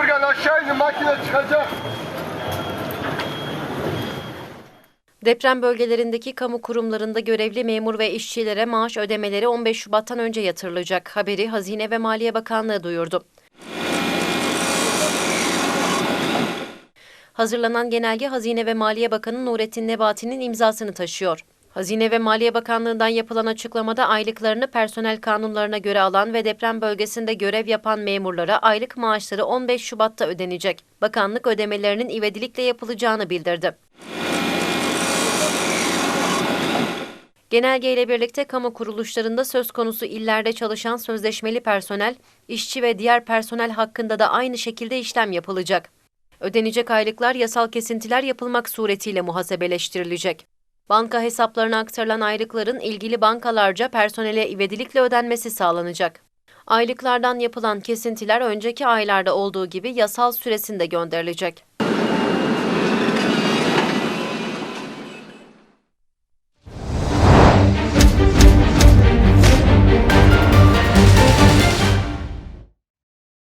Kaburgan aşağı inin makine çıkacak. Deprem bölgelerindeki kamu kurumlarında görevli memur ve işçilere maaş ödemeleri 15 Şubat'tan önce yatırılacak. Haberi Hazine ve Maliye Bakanlığı duyurdu. Hazırlanan genelge Hazine ve Maliye Bakanı Nurettin Nebati'nin imzasını taşıyor. Hazine ve Maliye Bakanlığı'ndan yapılan açıklamada aylıklarını personel kanunlarına göre alan ve deprem bölgesinde görev yapan memurlara aylık maaşları 15 Şubat'ta ödenecek. Bakanlık ödemelerinin ivedilikle yapılacağını bildirdi. Genelgeyle birlikte kamu kuruluşlarında söz konusu illerde çalışan sözleşmeli personel, işçi ve diğer personel hakkında da aynı şekilde işlem yapılacak. Ödenecek aylıklar yasal kesintiler yapılmak suretiyle muhasebeleştirilecek. Banka hesaplarına aktarılan aylıkların ilgili bankalarca personele ivedilikle ödenmesi sağlanacak. Aylıklardan yapılan kesintiler önceki aylarda olduğu gibi yasal süresinde gönderilecek.